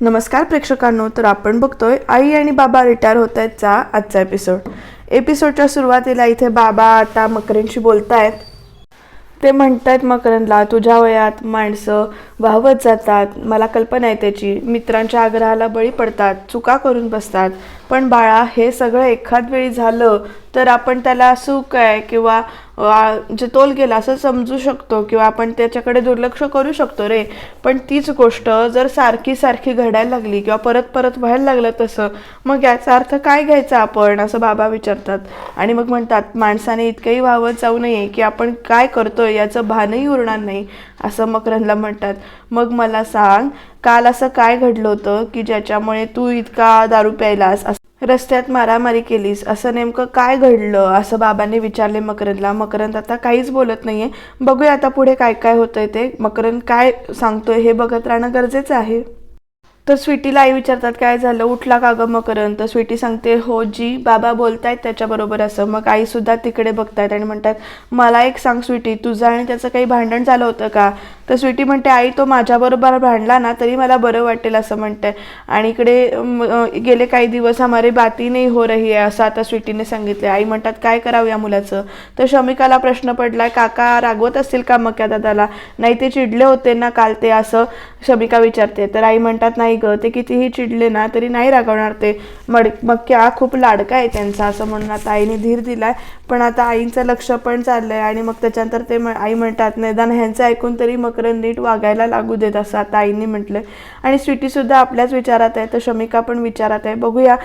नमस्कार प्रेक्षकांनो तर आपण बघतोय आई आणि बाबा रिटायर होत आहेतचा आजचा एपिसोड एपिसोडच्या सुरुवातीला इथे बाबा आता मकरेंशी बोलतायत. ते म्हणतायत मकरंदला तुझ्या वयात माणसं वाहवत जातात. मला कल्पना आहे त्याची. मित्रांच्या आग्रहाला बळी पडतात. चुका करून बसतात. पण बाळा हे सगळं एखाद वेळी झालं तर आपण त्याला सुख आहे किंवा जे तोल गेला असं समजू शकतो किंवा आपण त्याच्याकडे दुर्लक्ष करू शकतो रे. पण तीच गोष्ट जर सारखी सारखी घडायला लागली किंवा परत परत व्हायला लागलं तसं मग याचा अर्थ काय घ्यायचा आपण असं बाबा विचारतात. आणि मग म्हणतात माणसाने इतकंही वावत जाऊ नये की आपण काय करतोय याचं भानही उरणार नाही असं मकरनला म्हणतात. मग मला सांग काल असं काय घडलं होतं की ज्याच्यामुळे तू इतका दारू प्यायलास? रस्त्यात मारामारी केलीस. असं नेमकं काय घडलं? असं बाबांनी विचारले मकरंदला. मकरंद आता काहीच बोलत नाहीये. बघूया आता पुढे काय काय होतंय ते. मकरंद काय सांगतोय हे बघत राहणं गरजेचं आहे. तर स्वीटीला आई विचारतात काय झालं? उठला का गं मकरंद? तर स्वीटी सांगते हो जी बाबा बोलतायत त्याच्याबरोबर असं. मग आईसुद्धा तिकडे बघतायत आणि म्हणतात मला एक सांग स्वीटी तुझं आणि त्याचं काही भांडण झालं होतं का? तर स्वीटी म्हणते आई तो माझ्याबरोबर भांडला ना तरी मला बरं वाटेल असं म्हणते. आणि इकडे गेले काही दिवस हमारे बाती नाही हो रही आहे असं आता स्वीटीने सांगितले. आई म्हणतात काय करावं या मुलाचं? तर शमिकाला प्रश्न पडलाय काका रागवत असतील का मक्या दादाला? नाही ते चिडले होते ना काल ते असं शमिका विचारते. तर आई म्हणतात नाही ग ते कितीही चिडले ना तरी नाही रागवणार ते. मड मक्या खूप लाडका आहे त्यांचा असं म्हणून आता आईने धीर दिलाय. पण आता आईचं लक्ष पण चाललंय आणि मग त्याच्यानंतर ते आई म्हणतात निदान ह्यांचं ऐकून तरी मकरंद नीट वागायला लागू देत असं आता आईने म्हटलं आणि स्वीटी सुद्धा आपल्याच विचारात आहे तर शमिका पण विचारात आहे. बघूया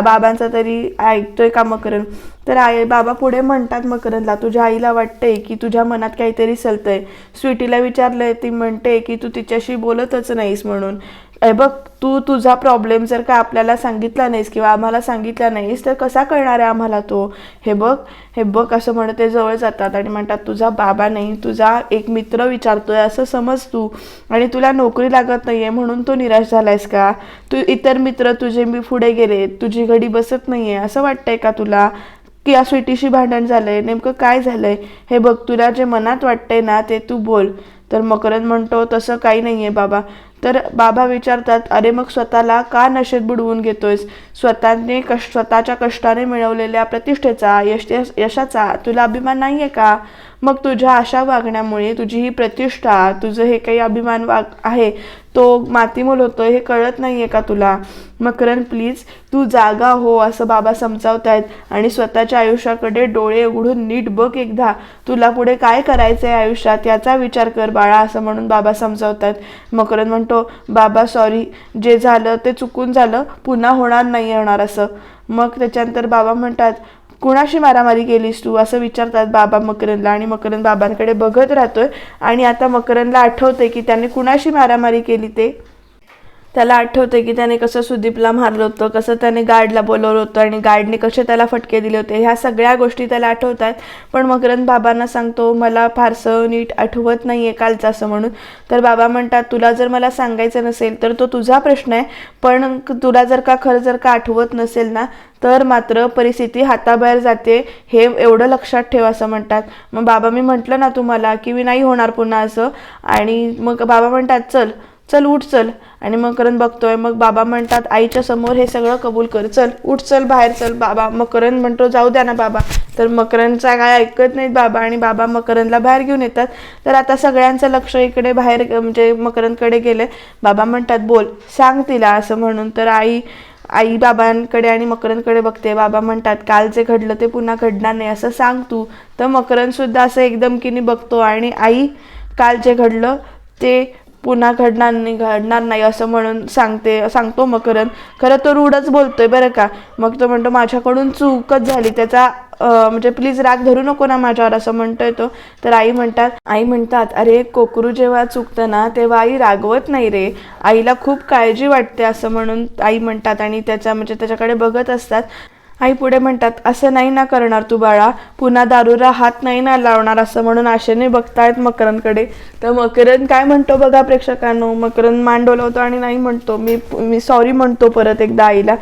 बाबांचा तरी ऐकतोय का मकरंद तर आई बाबा पुढे म्हणतात मकरंदला तुझ्या आईला वाटतंय की तुझ्या मनात काहीतरी सलतंय. स्वीटीला विचारलंय ती म्हणते की तू तिच्याशी बोलतच नाहीस म्हणून. ए बघ तू तुझा प्रॉब्लेम जर का आपल्याला सांगितला नाहीस किंवा आम्हाला सांगितला नाहीस तर कसा कळणार आहे आम्हाला तो? हे बघ हे बघ असं म्हणत ते जवळ जातात आणि म्हणतात तुझा बाबा नाही तुझा एक मित्र विचारतोय असं समज तू. आणि तुला नोकरी लागत नाहीये म्हणून तू निराश झालायस का? तू इतर मित्र तुझे मी पुढे गेले तुझी घडी बसत नाहीये. असं वाटतंय का तुला? की या स्वीटीशी भांडण झालंय? नेमकं काय झालंय? हे बघ तुला जे मनात वाटतंय ना ते तू बोल. तर मकरंद म्हणतो तसं काही नाहीये बाबा. तर बाबा विचारतात अरे मग स्वतःला का नशेत बुडवून घेतोयस? स्वतःने कष्ट स्वतःच्या कष्टाने मिळवलेल्या प्रतिष्ठेचा यश यशाचा तुला अभिमान नाही आहे का? मग तुझ्या अशा वागण्यामुळे तुझी ही प्रतिष्ठा तुझं हे काही अभिमान वाग आहे. तो मातीमोल होतो हे कळत नाही आहे का तुला? मकरन प्लीज तू जागा हो असं बाबा समजावतायत. आणि स्वतःच्या आयुष्याकडे डोळे उघडून नीट बघ एकदा. तुला पुढे काय करायचं आहे आयुष्यात? याचा विचार कर बाळा असं म्हणून बाबा समजावतात मकरन म्हणतो बाबा सॉरी जे झालं ते चुकून झालं पुन्हा होणार नाही होणार असं. मग त्याच्यानंतर बाबा म्हणतात कुणाशी मारामारी केलीस तू? असं विचारतात बाबा मकरंदला आणि मकरंद बाबांकडे बघत राहतोय. आणि आता मकरंदला आठवते की त्याने कुणाशी मारामारी केली ते? त्याला आठवते की त्याने कसं सुदीपला मारलं होतं कसं त्याने गार्डला बोलवलं होतं आणि गार्डने कसे त्याला फटके दिले होते ह्या सगळ्या गोष्टी त्याला आठवतात. पण मकरंद बाबांना सांगतो मला फारसं नीट आठवत नाही आहे कालचं असं म्हणून. तर बाबा म्हणतात तुला जर मला सांगायचं नसेल तर तो तुझा प्रश्न आहे पण तुला जर का खरं जर का आठवत नसेल ना तर मात्र परिस्थिती हाताबाहेर जाते हे एवढं लक्षात ठेव असं म्हणतात. मग बाबा मी म्हटलं ना तुम्हाला की मी नाही होणार पुन्हा असं? आणि मग बाबा म्हणतात चल चल उठ चल. आणि मकरंद बघतोय. मग बाबा म्हणतात आईच्या समोर हे सगळं कबूल कर. चल उठ चल बाहेर चल बाबा. मकरंद म्हणतो जाऊ द्या ना बाबा. तर मकरंदचा काय ऐकत नाहीत बाबा. आणि बाबा मकरंदला बाहेर घेऊन येतात. तर आता सगळ्यांचं लक्ष इकडे बाहेर म्हणजे मकरंदकडे गेले. बाबा म्हणतात बोल सांग तिला असं म्हणून. तर आई आई बाबांकडे आणि मकरंदकडे बघते. बाबा म्हणतात काल जे घडलं ते पुन्हा घडणार नाही असं सांग तू. तर मकरंदसुद्धा असं एकदम किनी बघतो. आणि आई काल जे घडलं ते पुन्हा घडणार नाही घडणार नाही असं म्हणून सांगते सांगतो मकरन खरं तो रूढच बोलतोय बरं का. मग तो म्हणतो माझ्याकडून चूकच झाली. त्याचा म्हणजे प्लीज राग धरू नको ना माझ्यावर असं म्हणतोय तो. तर आई म्हणतात आई म्हणतात अरे कोकरू जेव्हा चुकतं ना तेव्हा आई रागवत नाही रे. आईला खूप काळजी वाटते असं म्हणून आई म्हणतात. आणि त्याच्या म्हणजे त्याच्याकडे बघत असतात. आई पुढे म्हणतात असं नाही ना करणार तू बाळा. पुन्हा दारूला हात नाही ना लावणार असं म्हणून आशेने बघतायत मकरनकडे तर मकरन काय म्हणतो बघा प्रेक्षकांनो? मकरन मान डोलवतो आणि नाही म्हणतो. मी मी सॉरी म्हणतो परत एकदा आईला.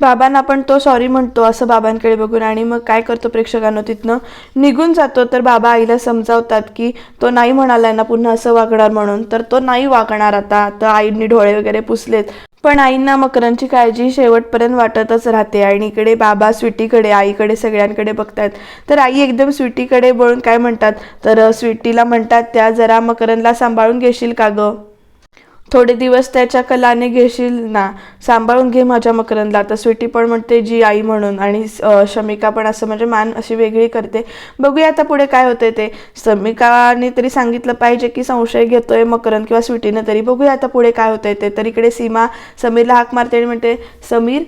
बाबांना पण तो सॉरी म्हणतो असं बाबांकडे बघून आणि मग काय करतो प्रेक्षकांनो तिथनं? निघून जातो. तर बाबा आईला समजावतात की तो नाही म्हणाला ना पुन्हा असं वागणार म्हणून. तर तो नाही वागणार आता. तर आईंनी डोळे वगैरे पुसलेत. पण आईंना मकरांची काळजी शेवटपर्यंत वाटतच राहते. आणि इकडे बाबा स्वीटीकडे आईकडे सगळ्यांकडे बघतात तर आई एकदम स्वीटीकडे बोलून काय म्हणतात? तर स्वीटीला म्हणतात त्या जरा मकरंदला सांभाळून घेशील का गं? थोडे दिवस त्याच्या कलाने घेशील ना सांभाळून घे माझ्या मकरंदला. तर स्वीटी पण म्हणते जी आई म्हणून. आणि शमिका पण असं म्हणजे मान अशी वेगळी करते. बघूया आता पुढे काय होते ते. शमिकाने तरी सांगितलं पाहिजे की संशय घेतोय मकरंद किंवा स्वीटीने तरी. बघूया आता पुढे काय होतंय ते. तर इकडे सीमा समीरला हाक मारते आणि म्हणते समीर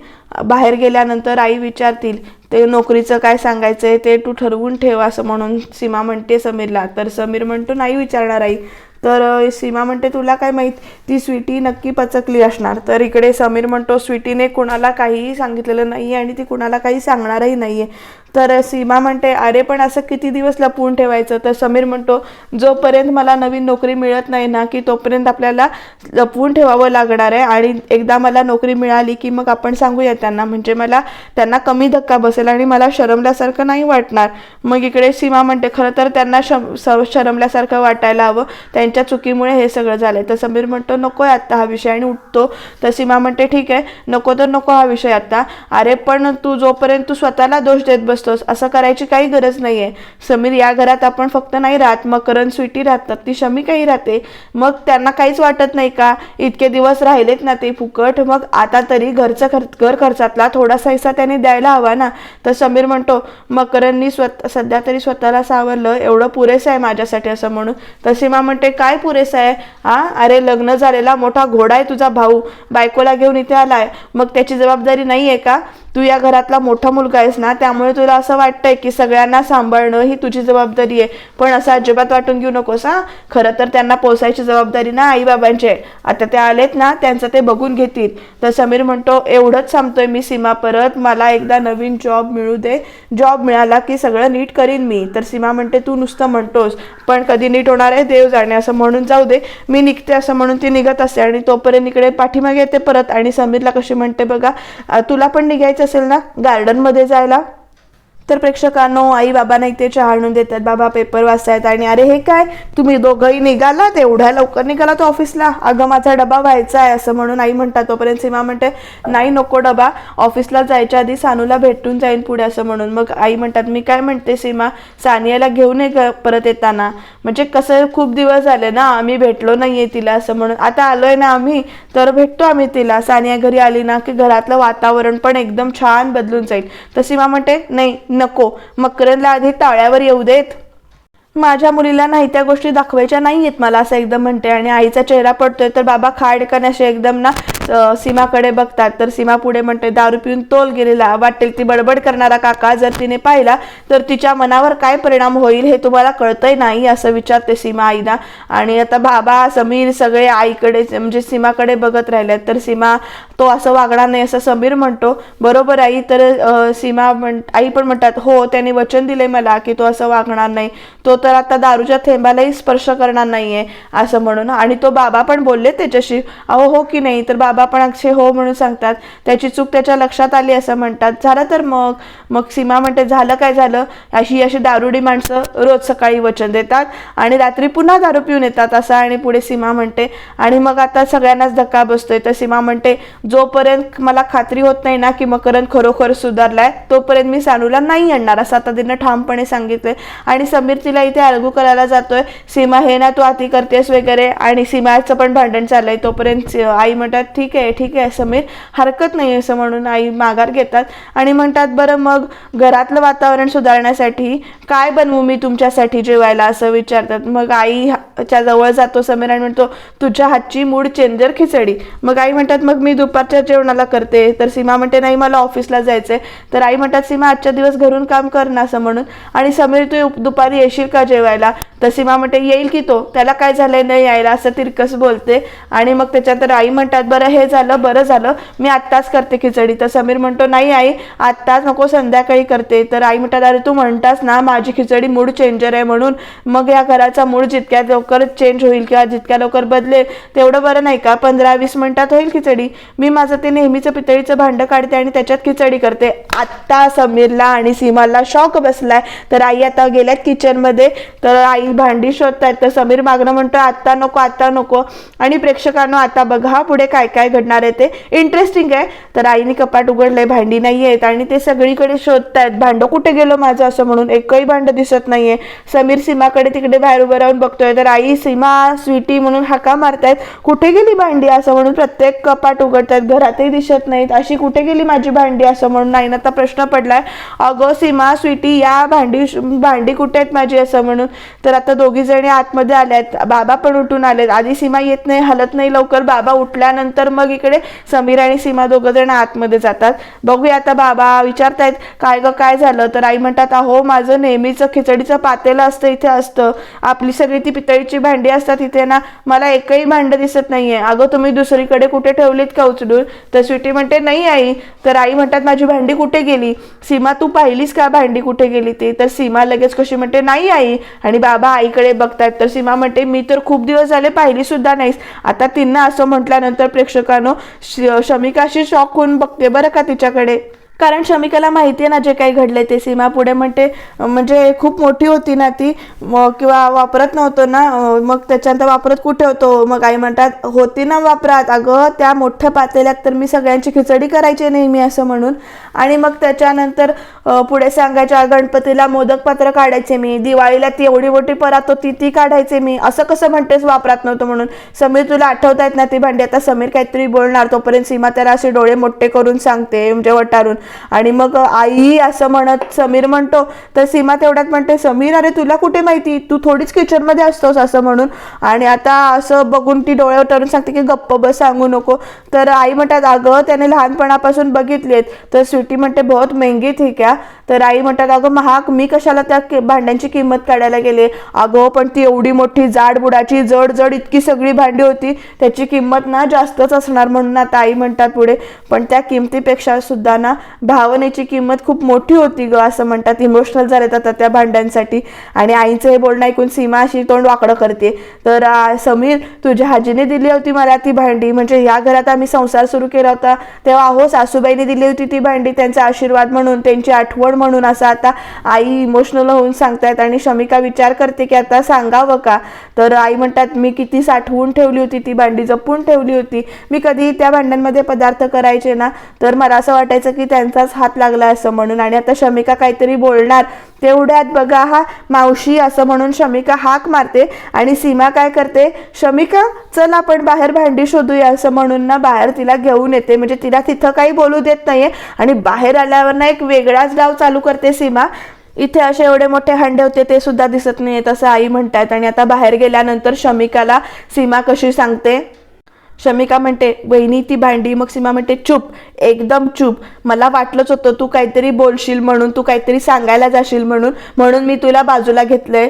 बाहेर गेल्यानंतर आई विचारतील ते नोकरीचं काय सांगायचंय ते तू ठरवून ठेव असं म्हणून सीमा म्हणते समीरला. तर समीर म्हणतो नाही विचारणार आई. तर सीमा म्हणते तुला काय माहीत? ती स्वीटी नक्की पचकली असणार. तर इकडे समीर म्हणतो स्वीटीने कुणाला काहीही सांगितलेलं नाही आहे आणि ती कुणाला काही सांगणारही नाही आहे तर सीमा म्हणते अरे पण असं किती दिवस लपवून ठेवायचं? तर समीर म्हणतो जोपर्यंत मला नवीन नोकरी मिळत नाही ना की तोपर्यंत आपल्याला लपवून ठेवावं लागणार आहे आणि एकदा मला नोकरी मिळाली की मग आपण सांगूया त्यांना. म्हणजे मला त्यांना कमी धक्का बसेल आणि मला शरमल्यासारखं नाही वाटणार. मग इकडे सीमा म्हणते खरं तर त्यांना शम शरमल्यासारखं वाटायला हवं. त्यांच्या चुकीमुळे हे सगळं झालंय. तर समीर म्हणतो नको आहे आत्ता हा विषय. आणि उठतो. तर सीमा म्हणते ठीक आहे नको तर नको हा विषय आत्ता. अरे पण तू जोपर्यंत तू स्वतःला दोष देत बस बसतोस असं करायची काही गरज नाही आहे समीर या घरात आपण फक्त नाही राहत. मग करण स्वीटी राहतात. ती शमी काही राहते. मग त्यांना काहीच वाटत नाही का? इतके दिवस राहिलेत ना ते फुकट. मग आता तरी घरचं खर्च घर खर्चातला थोडासा हिस्सा त्याने द्यायला हवा ना? तर समीर म्हणतो मकरांनी स्वत सध्या तरी स्वतःला सावरलं. एवढं पुरेसं आहे माझ्यासाठी असं म्हणून. तर सीमा म्हणते काय पुरेसं आहे? हा अरे लग्न झालेला मोठा घोडा आहे तुझा भाऊ. बायकोला घेऊन इथे आलाय. मग त्याची जबाबदारी नाही आहे का? तू या घरातला मोठा मुलगा आहेस ना? त्यामुळे तुला तुला असं वाटतंय की सगळ्यांना सांभाळणं ही तुझी जबाबदारी आहे? पण असं अजिबात वाटून घेऊ नकोस हा? खरं तर त्यांना पोसायची जबाबदारी ना आईबाबांची आहे. आता ते आलेत ना त्यांचं ते बघून घेतील. तर समीर म्हणतो एवढंच सांगतोय मी सीमा परत मला एकदा नवीन जॉब मिळू दे. जॉब मिळाला की सगळं नीट करीन मी. तर सीमा म्हणते तू नुसतं म्हणतोस पण कधी नीट होणार आहे देव जाणे असं म्हणून जाऊ दे. मी निघते असं म्हणून ती निघत असते आणि तोपर्यंत इकडे पाठीमागे येते परत. आणि समीरला कशी म्हणते बघा तुला पण निघायचं असेल ना गार्डनमध्ये जायला? तर प्रेक्षकांनो आई बाबांना इथे चहा आणून देतात. बाबा पेपर वाचतायत आणि अरे हे काय? तुम्ही दोघंही निघालात एवढ्या लवकर निघालात ऑफिसला अगं माझा डबा व्हायचा आहे असं म्हणून आई म्हणतात. तोपर्यंत सीमा म्हणते नाही नको डबा. ऑफिसला जायच्या आधी सानूला भेटून जाईन पुढे असं म्हणून. मग आई म्हणतात मी काय म्हणते सीमा? सानियाला घेऊन ये परत येताना. म्हणजे कसं खूप दिवस झाले ना आम्ही भेटलो नाहीये तिला असं म्हणून. आता आलोय ना आम्ही तर भेटतो आम्ही तिला. सानिया घरी आली ना की घरातलं वातावरण पण एकदम छान बदलून जाईल. तर सीमा म्हणते नाही नको. मकरंदला आधी टाळ्यावर येऊ देत. माझ्या मुलीला नाही त्या गोष्टी दाखवायच्या नाही आहेत मला असं एकदम म्हणते. आणि आईचा चेहरा पडतोय तर बाबा खाडकन असे एकदम ना सीमाकडे बघतात. तर सीमा पुढे म्हणते दारू पिऊन तोल गेलेला वाटेल ती बडबड करणारा काका जर तिने पाहिला तर तिच्या मनावर काय परिणाम होईल हे तुम्हाला कळतंय नाही? असं विचारते सीमा आईला. आणि आता बाबा समीर सगळे आईकडे म्हणजे सीमाकडे बघत राहिलेत. तर सीमा तो असं वागणार नाही असं समीर म्हणतो. बरोबर आई तर सीमा म्हण आई पण म्हणतात हो त्याने वचन दिले मला की तो असं वागणार नाही. तो तर तर आता दारूच्या थेंबालाही स्पर्श करणार नाहीये असं म्हणून. आणि तो बाबा पण बोलले त्याच्याशी अहो हो की नाही? तर बाबा पण अक्षय हो म्हणून सांगतात. त्याची चूक त्याच्या लक्षात आली असं म्हणतात. झालं तर मग? मग सीमा म्हणते झालं काय झालं? अशी अशी दारुडी माणसं रोज सकाळी वचन देतात आणि रात्री पुन्हा दारू पिऊन येतात असं आणि पुढे सीमा म्हणते. आणि मग आता सगळ्यांनाच धक्का बसतोय. तर सीमा म्हणते जोपर्यंत मला खात्री होत नाही ना की मकरंद खरोखर सुधारलाय तोपर्यंत मी सानूला नाही आणणार असं आता तिनं ठामपणे सांगितलंय. आणि समीर तिला इथे अलगू करायला जातोय. सीमा हे ना तू आती करतेस वगैरे आणि सीमाचं पण भांडण चाललंय. तोपर्यंत आई म्हणतात ठीक आहे ठीक आहे समीर. हरकत नाही असं म्हणून आई माघार घेतात आणि म्हणतात बरं मग घरातलं वातावरण सुधारण्यासाठी काय बनवू मी तुमच्यासाठी जेवायला? असं विचारतात. मग आईच्या जवळ जातो समीर आणि म्हणतो तुझ्या हातची मूड चेंजर खिचडी. मग आई म्हणतात मग मी दुपारच्या जेवणाला करते. तर सीमा म्हणते नाही मला ऑफिसला जायचंय. तर आई म्हणतात सीमा आजच्या दिवस घरून काम कर ना असं म्हणून. आणि समीर तू दुपारी येशील का जेवायला तर सीमा म्हणते येईल की तो? त्याला काय झालंय? नाही यायला असं तिरकस बोलते. आणि मग त्याच्यानंतर आई म्हणतात बरं हे झालं बरं झालं मी आत्ताच करते खिचडी. तर समीर म्हणतो नाही आई आत्ताच नको संध्याकाळी करते. तर आई म्हणतात अरे तू म्हणतास ना माझी खिचडी मूड चेंजर आहे म्हणून मग या घराचा मूड जितक्या लवकर चेंज होईल किंवा जितक्या लवकर बदलेल तेवढं बरं नाही का? पंधरा वीस मिनिटात होईल खिचडी. मी माझं ते नेहमीचं पितळीचं भांडं काढते आणि त्याच्यात खिचडी करते. आत्ता समीरला आणि सीमाला शॉक बसलाय. तर आई आता गेल्यात किचनमध्ये तर आई भांडी शोधतायत तर समीर मागणं म्हणतो आत्ता नको आत्ता नको. आणि प्रेक्षकांनो आता बघा पुढे काय काय घडणार आहे ते. इंटरेस्टिंग आहे. तर आईने कपाट उघडलंय भांडी नाही आहेत आणि ते सगळीकडे शोधतायत. भांडं कुठे गेलो माझं असं म्हणून? एकही भांडं दिसत नाहीये. समीर सीमाकडे तिकडे बाहेर उभं राहून बघतोय. तर आई सीमा स्वीटी म्हणून हाका मारतायत. कुठे गेली भांडी? असं म्हणून प्रत्येक कपाट उघडतायत. घरातही दिसत नाहीत. अशी कुठे गेली माझी भांडी? असं म्हणून आईनं आता प्रश्न पडलाय. अगं सीमा स्वीटी या भांडी भांडी कुठे आहेत माझी? असं म्हणून. तर आता दोघी जणी आतमध्ये आल्यात. बाबा पण उठून आलेत. आधी सीमा येत नाही हलत नाही लवकर. बाबा उठल्यानंतर मग इकडे समीर आणि सीमा दोघं जण आतमध्ये जातात. बघूया आता बाबा विचारतायत काय ग काय झालं? तर आई म्हणतात अहो माझं नेहमीचं खिचडीचं पातेलं असतं इथे असतं. आपली सगळी ती पितळीची भांडी असतात इथे ना. मला एकही भांडं दिसत नाहीये. अगं तुम्ही दुसरीकडे कुठे ठेवलीत का उचलून? तर स्वीटी म्हणते नाही आई. तर आई म्हणतात माझी भांडी कुठे गेली? सीमा तू पाहिलीस का भांडी कुठे गेली ती? तर सीमा लगेच कशी म्हणते नाही आई. आणि बाबा आईकडे बघतायत तर सीमा म्हणते मी तर खूप दिवस झाले पाहिली सुद्धा नाहीस. आता तिनं असं म्हटल्यानंतर प्रेक्षकांनो श- शमिकाशी शॉक होऊन बघते बरं का तिच्याकडे? कारण शमिकाला माहिती आहे ना जे काही घडले ते सीमा पुढे म्हणते म्हणजे खूप मोठी होती ना ती मग किंवा वापरत नव्हतो ना मग त्याच्यानंतर वापरत कुठे होतो? मग आई म्हणतात होती ना वापरात. अगं त्या मोठ्या पातेल्यात तर मी सगळ्यांची खिचडी करायची नेहमी असं म्हणून. आणि मग त्याच्यानंतर पुढे सांगायच्या गणपतीला मोदक पात्र काढायचे मी दिवाळीला ती एवढी मोठी परात होती ती काढायचे मी. असं कसं म्हणतेस वापरात नव्हतं म्हणून. समीर तुला आठवत आहेत ना ती भांडी? आता समीर काहीतरी बोलणार तोपर्यंत सीमा त्याला असे डोळे मोठे करून सांगते म्हणजे वटारून. आणि मग आई असं म्हणत समीर म्हणतो तर सीमा तेवढ्यात म्हणते समीर अरे तुला कुठे माहिती? तू थोडीच किचनमध्ये असतोस असं म्हणून. आणि आता असं बघून ती डोळ्यावर टरून सांगते की गप्प बस सांगू नको. तर आई म्हणतात अगं त्याने लहानपणापासून बघितलेत. तर स्वीटी म्हणते बहुत मेहंगी थी क्या? तर आई म्हणतात अगं महाग मी कशाला त्या भांड्यांची किंमत काढायला गेले? अगं पण ती एवढी मोठी जाड बुडाची जड जड इतकी सगळी भांडी होती त्याची किंमत ना जास्तच असणार म्हणून आता आई म्हणतात पुढे. पण त्या किमतीपेक्षा सुद्धा ना भावनेची किंमत खूप मोठी होती ग असं म्हणतात. इमोशनल झाले आता त्या भांड्यांसाठी. आणि आईचं हे बोलणं ऐकून सीमा अशी तोंड वाकडं करते. तर समीर तुझ्या आजीने दिली होती मला ती भांडी. म्हणजे या घरात आम्ही संसार सुरू केला होता. तेव्हा अहो सासूबाईने दिली होती ती भांडी. त्यांचा आशीर्वाद म्हणून त्यांची आठवण म्हणून असं आता आई इमोशनल होऊन सांगतायत. आणि शमिका विचार करते की आता सांगावं का? तर आई म्हणतात मी किती साठवून ठेवली होती ती भांडी जपून ठेवली होती. मी कधी त्या भांड्यांमध्ये पदार्थ करायचे ना. तर मला असं वाटायचं की त्यांचाच हात लागला असं म्हणून. आणि आता शमिका काहीतरी बोलणार. तेवढ्यात बघा हा मावशी असं म्हणून शमिका हाक मारते आणि सीमा काय करते? शमिका चल आपण बाहेर भांडी शोधूया असं म्हणून ना बाहेर तिला घेऊन येते. म्हणजे तिला तिथं काही बोलू देत नाहीये. आणि बाहेर आल्यावर ना एक वेगळाच डाव चालू करते सीमा. इथे असे एवढे मोठे हंडे होते ते सुद्धा दिसत नाहीयेत असं आई म्हणतात आणि आता बाहेर गेल्यानंतर शमिकाला सीमा कशी सांगते? शमिका म्हणते वहिनी ती भांडी. मग सीमा म्हणते चूप एकदम चूप. मला वाटलंच होतं तू काहीतरी बोलशील म्हणून तू काहीतरी सांगायला जाशील म्हणून म्हणून मी तुला बाजूला घेतलंय.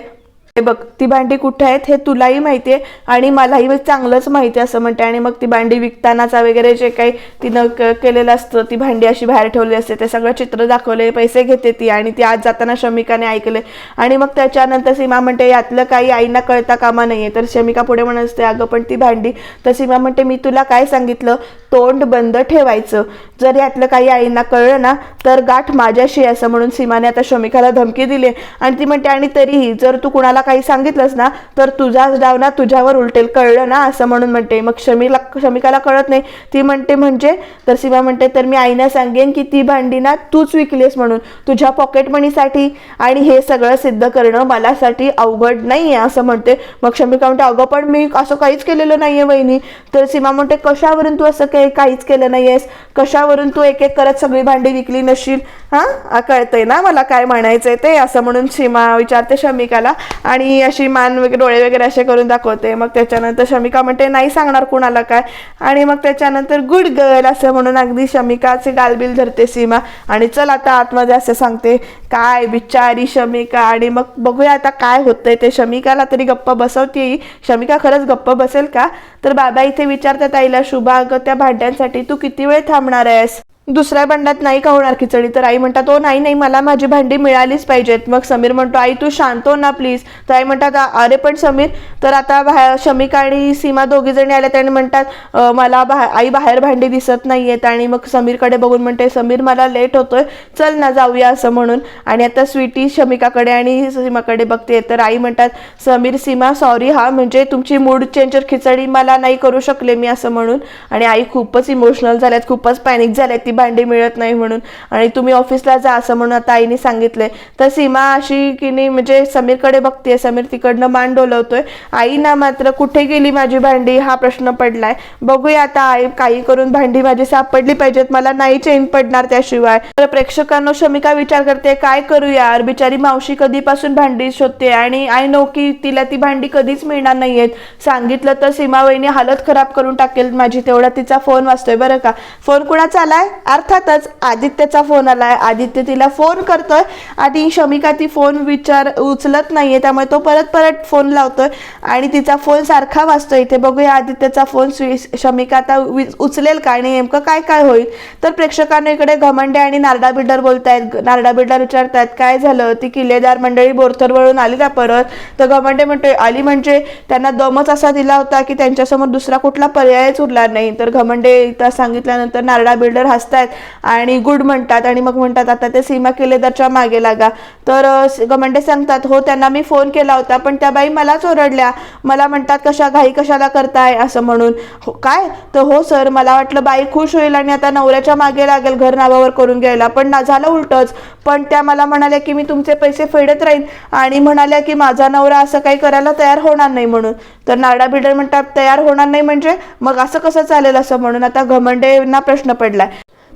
हे बघ ती भांडी कुठे आहेत हे तुलाही माहिती आहे आणि मलाही चांगलंच माहिती आहे असं म्हणते. आणि मग ती भांडी विकतानाचा वगैरे जे काही तिनं केलेलं असतं ती भांडी अशी बाहेर ठेवली असते. ते सगळं चित्र दाखवले पैसे घेते ती आणि ती आज जाताना शमिकाने ऐकले. आणि मग त्याच्यानंतर सीमा म्हणते यातलं काही आईना कळता कामा नाहीये तर शमिका पुढे म्हणत असते अगं पण ती भांडी तर सीमा म्हणते मी तुला काय सांगितलं? तोंड बंद ठेवायचं. जर यातलं काही आईंना कळलं ना तर गाठ माझ्याशी असं म्हणून सीमाने आता शमिकाला धमकी दिली. आणि ती म्हणते आणि तरीही जर तू कुणाला काही सांगितलंस ना तर तुझाच डाव ना तुझ्यावर उलटेल. कळलं ना असं म्हणून म्हणते. मग शमीला शमिकाला कळत नाही. ती म्हणते म्हणजे तर सीमा म्हणते तर मी आईना सांगेन की ती भांडी ना तूच विकलीस म्हणून. तुझ्या पॉकेट मनीसाठी आणि हे सगळं सिद्ध करणं मलासाठी अवघड नाही आहे असं म्हणते. मग शमिका म्हणते अगं पण मी असं काहीच केलेलं नाहीये वहिनी. तर सीमा म्हणते कशावरून तू असं काही काहीच केलं नाहीयेस? कशावरून तू एक एक करत सगळी भांडी विकली नसशील? हा? कळतंय ना मला काय म्हणायचंय ते असं म्हणून सीमा विचारते शमिकाला. आणि अशी मान वगैरे डोळे वगैरे असे करून दाखवते. मग त्याच्यानंतर शमिका म्हणते नाही सांगणार कुणाला काय? आणि मग त्याच्यानंतर गुड गर्ल असं म्हणून अगदी शमिकाचे गालबिल धरते सीमा. आणि चल आता आतमध्ये असं सांगते. काय बिचारी शमिका. आणि मग बघूया आता काय होतंय. ते शमिकाला तरी गप्प बसवते. शमिका खरंच गप्प बसेल का? तर बाबा इथे विचारतात आईला शुभा अगं त्या भांड्यांसाठी तू किती वेळ थांबणार आहेस दुसऱ्या भांड्यात नाही का होणार खिचडी? तर आई म्हणतात ओ नाही नाही मला माझी भांडी मिळालीच पाहिजेत. मग समीर म्हणतो आई तू शांत हो ना प्लीज तर आई म्हणतात अरे पण समीर तर आता बाहेर शमिका आणि सीमा दोघी जणी आल्या त्याने म्हणतात मला बा आई बाहेर भांडी दिसत नाही आहेत आणि मग समीरकडे बघून म्हणते समीर मला लेट होतोय चल ना जाऊया असं म्हणून. आणि आता स्वीटी शमिकाकडे आणि सीमाकडे बघते. तर आई म्हणतात समीर सीमा सॉरी हा म्हणजे तुमची मूड चेंजर खिचडी मला नाही करू शकले मी असं म्हणून. आणि आई खूपच इमोशनल झाल्यात खूपच पॅनिक झाल्यात ती भांडी मिळत नाही म्हणून. आणि तुम्ही ऑफिसला जा असं म्हणून आता आईने सांगितलंय. तर सीमा अशी की नाही म्हणजे समीरकडे बघते समीर तिकडनं मान डोलवतोय. आई ना मात्र कुठे गेली माझी भांडी? हा प्रश्न पडलाय. बघूया आता आई काही करून भांडी माझी सापडली पाहिजेत. मला नाही चेन पडणार त्याशिवाय. तर प्रेक्षकांनो शमिका विचार करते काय करू यार? बिचारी मावशी कधीपासून भांडी शोधते आणि आय नो की तिला ती भांडी कधीच मिळणार नाहीयेत. सांगितलं तर सीमा वहिनी हालत खराब करून टाकेल माझी. तेवढा तिचा फोन वाचतोय बरं का? फोन कुणाचा आलाय? अर्थातच आदित्यचा फोन आलाय. आदित्य तिला फोन करतोय आणि शमिका ती फोन विचार उचलत नाहीये. त्यामुळे तो परत परत फोन लावतोय आणि तिचा फोन सारखा वाजतोय. इथे बघूया आदित्यचा फोन स्वी- शमिका आता वि- उचलेल का आणि नेमकं काय काय होईल? तर प्रेक्षकांना इकडे घमंडे आणि नारडा बिल्डर बोलतायत. नारडा बिल्डर विचारतायत काय झालं? ती किल्लेदार मंडळी बोरथरवरून आली का परत? तर घमंडे म्हणतोय आली म्हणजे त्यांना दमच असा दिला होता की त्यांच्यासमोर दुसरा कुठला पर्यायच उरला नाही. तर घमंडे इथं सांगितल्यानंतर नारडा बिल्डर आहेत आणि गुड म्हणतात आणि मग म्हणतात आता ते सीमा किल्लेदारच्या मागे लागा. तर गमंडे घमंडे सांगतात हो त्यांना मी फोन केला होता पण त्या बाई मलाच ओरडल्या. मला म्हणतात कशा घाई कशाला करताय? असं म्हणून. हो काय? तर हो सर मला वाटलं बाई खुश होईल आणि आता नवऱ्याच्या मागे लागेल घर नावावर करून घ्यायला. पण ना झालं उलटच. पण त्या मला म्हणाल्या की मी तुमचे पैसे फेडत राहीन. आणि म्हणाल्या की माझा नवरा असं काही करायला तयार होणार नाही म्हणून. तर नाडा बिडर म्हणतात तयार होणार नाही म्हणजे? मग असं कसं चालेल? असं म्हणून आता घमंडेंना प्रश्न पडलाय.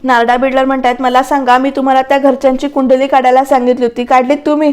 नारडा बिल्डर म्हणतायत मला सांगा मी तुम्हाला त्या घरच्यांची कुंडली काढायला सांगितली होती. काढली तुम्ही?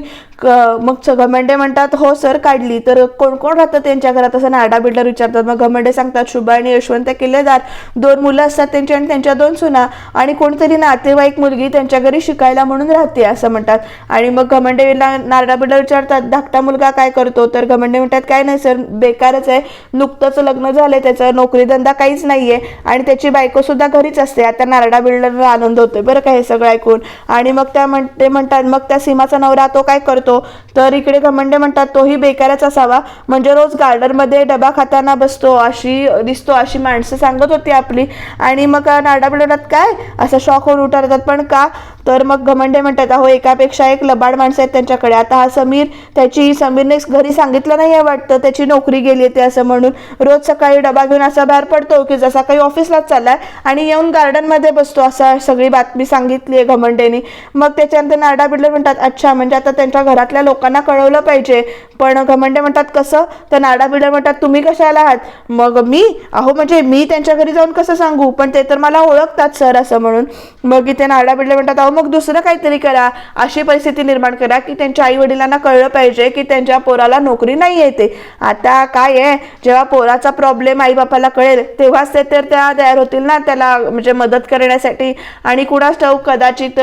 मग घमेंडे म्हणतात हो सर काढली. तर कोण कोण राहतं त्यांच्या घरात? असं नारडा बिल्डर विचारतात. मग घमंडे सांगतात शुभा आणि यशवंत किल्लेदार. दोन मुलं असतात त्यांची आणि त्यांच्या दोन सुना. आणि कोणतरी नातेवाईक मुलगी त्यांच्या घरी शिकायला म्हणून राहते असं म्हणतात. आणि मग घमंडेला नारडा बिल्डर विचारतात धाकटा मुलगा काय करतो? तर घमंडे म्हणतात काय नाही सर बेकारच आहे. नुकतंच लग्न झालंय त्याचा नोकरी धंदा काहीच नाहीये. आणि त्याची बायको सुद्धा घरीच असते. आता नारडा वडिलांना आनंद होतोय. बरं का हे सगळं ऐकून? आणि मग त्या म्हण ते म्हणतात मग त्या सीमाचा नवरा तो काय करतो? तर इकडे घमंडे म्हणतात तोही बेकारच असावा. म्हणजे रोज गार्डनमध्ये डबा खाताना बसतो अशी दिसतो अशी माणसं सांगत होती आपली. आणि मग नारडा काय? असा शॉक होऊन उठारतात पण का? तर मग घमंडे म्हणतात अहो एकापेक्षा एक लबाड माणसं आहेत त्यांच्याकडे. आता हा समीर त्याची समीरने घरी सांगितलं नाही आहे वाटतं. त्याची नोकरी गेली ते असं म्हणून रोज सकाळी डबा घेऊन असा बाहेर पडतो की जसा काही ऑफिसलाच चाललाय आणि येऊन गार्डनमध्ये बसतो असा सगळी बातमी सांगितली आहे घमंडेने. मग त्याच्यानंतर नारडा बिडले म्हणतात अच्छा म्हणजे आता त्यांच्या घरातल्या लोकांना कळवलं पाहिजे. पण घमंडे म्हणतात कसं? तर नारडा बिल्डर म्हणतात तुम्ही कशाला आहात? मग मी अहो म्हणजे मी त्यांच्या घरी जाऊन कसं सांगू? पण ते तर मला ओळखतात सर असं म्हणून. मग इथे नारडा बिडले म्हणतात अहो मग दुसरं काहीतरी करा. अशी परिस्थिती निर्माण करा की त्यांच्या आई वडिलांना कळलं पाहिजे की त्यांच्या पोराला नोकरी नाही येते आता काय आहे? जेव्हा पोराचा प्रॉब्लेम आई बापाला कळेल तेव्हाच ते तर त्या तयार होतील ना त्याला म्हणजे मदत करण्यासाठी. आणि कुणास ठाऊक कदाचित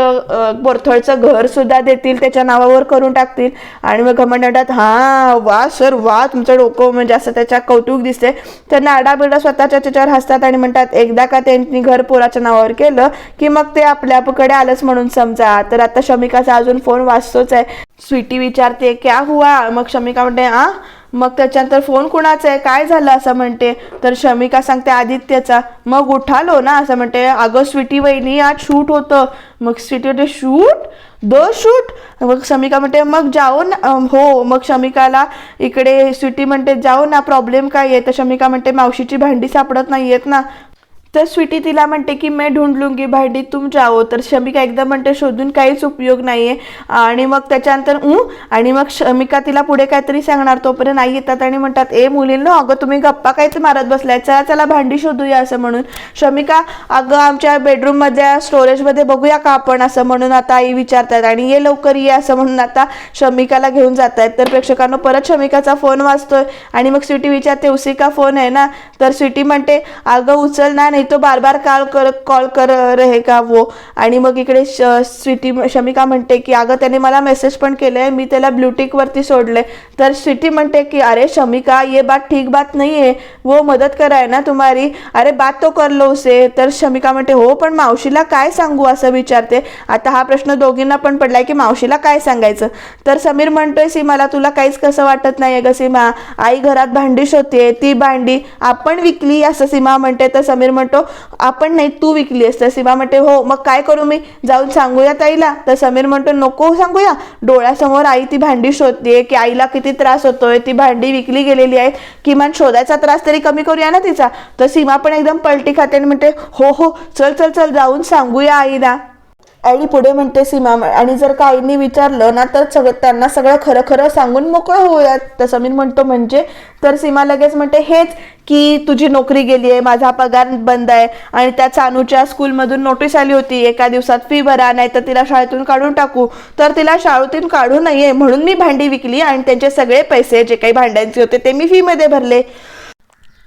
बोरथळचं घर सुद्धा देतील त्याच्या नावावर करून टाकतील. आणि मग घमंडात हा वा सर वा तुमचं डोकं म्हणजे असं त्याच्या कौतुक दिसते तर नाडाबिडा स्वतःच्या त्याच्यावर हसतात आणि म्हणतात एकदा का त्यांनी घर पोराच्या नावावर केलं की मग ते आपल्याकडे आलंच म्हणून समजा. तर आता शमिकाचा अजून फोन वाचतोच आहे. स्वीटी विचारते क्या हुआ? मग शमिका म्हणते आ? मग त्याच्यानंतर फोन कुणाचा आहे? काय झालं? असं म्हणते. तर शमिका सांगते आदित्यचा. मग उठालो ना? असं म्हणते. अगं स्वीटी वहिनी आज शूट होतं. मग स्वीटी म्हणते शूट द शूट मग शमिका म्हणते मग जाओ ना. हो. मग शमिकाला इकडे स्वीटी म्हणते जाओ ना प्रॉब्लेम काय आहे? तर शमिका म्हणते मावशीची भांडी सापडत नाही आहेत ना. तर स्वीटी तिला म्हणते की मी ढूंढलुंगी भांडी तुम जाओ. तर शमिका एकदम म्हणते शोधून काहीच उपयोग नाही आहे आणि मग त्याच्यानंतर ऊ आणि मग शमिका तिला पुढे काहीतरी सांगणार तोपर्यंत आई येतात आणि म्हणतात ए मुलींनो अगं तुम्ही गप्पा काहीच मारत बसलाय चला चला भांडी शोधूया असं म्हणून. शमिका अगं आमच्या बेडरूममध्ये स्टोरेजमध्ये बघूया का आपण असं म्हणून आता आई विचारतात आणि ये लवकर ये असं म्हणून आता शमिकाला घेऊन जात आहेत तर प्रेक्षकांना परत शमिकाचा फोन वाजतोय आणि मग स्वीटी विचारते उसी का फोन आहे ना? तर स्वीटी म्हणते अगं उचल ना नाही तो बार बार काल कर कॉल कर रहे का वो? आणि मग इकडे श स्वीटी शमिका म्हणते की अगं त्याने मला मेसेज पण केलं आहे मी त्याला ब्लूटिकवरती सोडले तर स्वीटी म्हणते की अरे शमिका ये बात ठीक बात नाही आहे वो मदत कराय ना तुम्हारी. अरे बात तो कर लो उसे. तर शमिका म्हणते हो पण मावशीला काय सांगू? असं विचारते. आता हा प्रश्न दोघींना पण पडलाय की मावशीला काय सांगायचं? तर समीर म्हणतोय सीमाला तुला काहीच कसं वाटत नाही ग सीमा. आई घरात भांडी शोधते ती भांडी आपण विकली? असं सीमा म्हणते. तर समीर म्हणतो आपण नाही तू विकलीस तर सीमा म्हणते हो मग काय करू मी? जाऊन सांगूया ताईला. तर समीर म्हणतो नको सांगूया. डोळ्यासमोर आई ती भांडी शोधते की आईला किती त्रास होतोय. ती भांडी विकली गेलेली आहे किमान शोधायचा त्रास तरी कमी करूया ना तिचा. तर सीमा पण एकदम पलटी खाते आणि म्हणते हो हो चल चल चल जाऊन सांगूया आईला. आणि पुढे म्हणते सीमा. आणि जर का आईने विचारलं ना तर सगळं त्यांना सगळं खरं खरं सांगून मोकळं होऊयात. तर समीर म्हणतो म्हणजे तर सीमा लगेच म्हणते हेच की तुझी नोकरी गेली आहे माझा पगार बंद आहे. आणि त्या चानूच्या स्कूलमधून नोटीस आली होती एका दिवसात फी भरा नाही तर तिला शाळेतून काढून टाकू. तर तिला शाळेतून काढू नये म्हणून मी भांडी विकली आणि त्यांचे सगळे पैसे जे काही भांड्यांचे होते ते मी फीमध्ये भरले.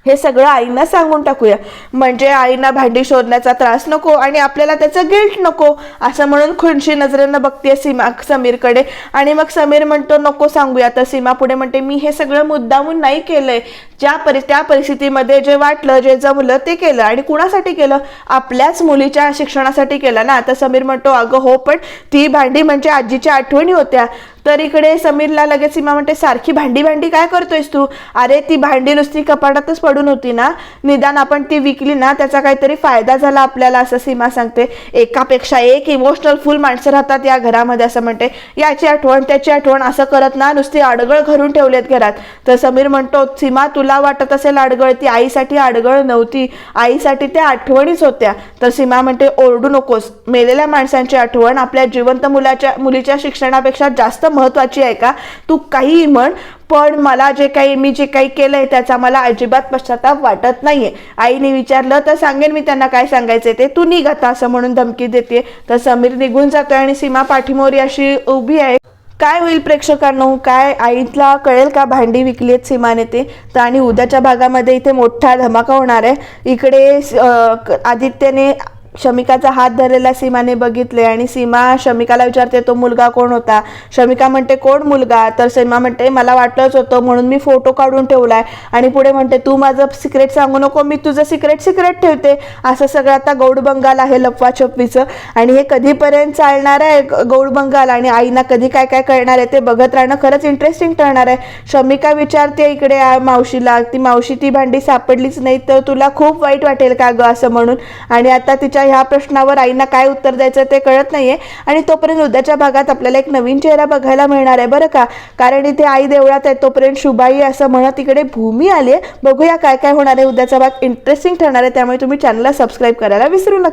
हे सगळं आईंना सांगून टाकूया. म्हणजे आईंना भांडी शोधण्याचा त्रास नको आणि आपल्याला त्याचं गिल्ट नको असं म्हणून खुनशी नजरेनं बघते सीमा समीरकडे. आणि मग समीर म्हणतो नको सांगूया. तर सीमा पुढे म्हणते मी हे सगळं मुद्दामून नाही केलंय. ज्या परि त्या परिस्थितीमध्ये जे वाटलं जे जमलं ते केलं आणि कुणासाठी केलं? आपल्याच मुलीच्या शिक्षणासाठी केलं ना? तर समीर म्हणतो अगं हो पण ती भांडी म्हणजे आजीच्या आठवणी होत्या. तर इकडे समीरला लगेच सीमा म्हणते सारखी भांडी भांडी काय करतोयस तू? अरे ती भांडी नुसती कपाटातच पडून होती ना? निदान आपण ती विकली ना? त्याचा काहीतरी फायदा झाला आपल्याला असं सीमा सांगते. एकापेक्षा एक इमोशनल फुल माणसं राहतात या घरामध्ये असं म्हणते. याची आठवण त्याची आठवण असं करत ना नुसती अडगळ घरून ठेवलेत घरात. तर समीर म्हणतो सीमा तुला वाटत असेल आडगळ ती आईसाठी आडगळ नव्हती. आईसाठी त्या आठवणीच होत्या. तर सीमा म्हणते ओरडू नकोस. मेलेल्या माणसांची आठवण आपल्या जिवंत मुलाच्या मुलीच्या शिक्षणापेक्षा जास्त महत्वाची आहे का? तू काहीही म्हण पण मला जे काही मी जे काही केलंय त्याचा मला अजिबात पश्चाताप वाटत नाहीये. आईने विचारलं तर सांगेन मी त्यांना काय सांगायचं ते. तू निघ आता असं म्हणून धमकी देते तर समीर निघून जातोय आणि सीमा पाठीमोरी अशी उभी आहे. काय होईल प्रेक्षकांनो? काय आईला कळेल का भांडी विकली आहेत सीमाने ते? तर आणि उद्याच्या भागामध्ये इथे मोठा धमाका होणार आहे. इकडे आदित्यने शमिकाचा हात धरलेला सीमाने बघितले आणि सीमा शमिकाला विचारते तो मुलगा कोण होता? शमिका म्हणते कोण मुलगा? तर सीमा म्हणते मला वाटलंच होतं म्हणून मी फोटो काढून ठेवलाय. आणि पुढे म्हणते तू माझं सिक्रेट सांगू नको मी तुझं सिक्रेट सिक्रेट ठेवते. असं सगळं आता गौड बंगाल आहे लपवाछपवीचं आणि हे कधीपर्यंत चालणार आहे गौड बंगाल? आणि आईना कधी काय काय कळणार आहे ते बघत राहणं खरंच इंटरेस्टिंग ठरणार आहे. शमिका विचारते इकडे मावशीला ती मावशी ती भांडी सापडलीच नाही तर तुला खूप वाईट वाटेल का गं? असं म्हणून. आणि आता तिच्या ह्या प्रश्नावर आईना काय उत्तर द्यायचं ते कळत नाहीये. आणि तोपर्यंत उद्याच्या भागात आपल्याला एक नवीन चेहरा बघायला मिळणार आहे बरं का? कारण इथे आई देवळात आहे तोपर्यंत शुभाई असं म्हणत इकडे भूमी आली आहे बघूया काय काय होणार आहे. उद्याचा भाग इंटरेस्टिंग ठरणार आहे. त्यामुळे तुम्ही चॅनलला सबस्क्राईब करायला विसरू नका.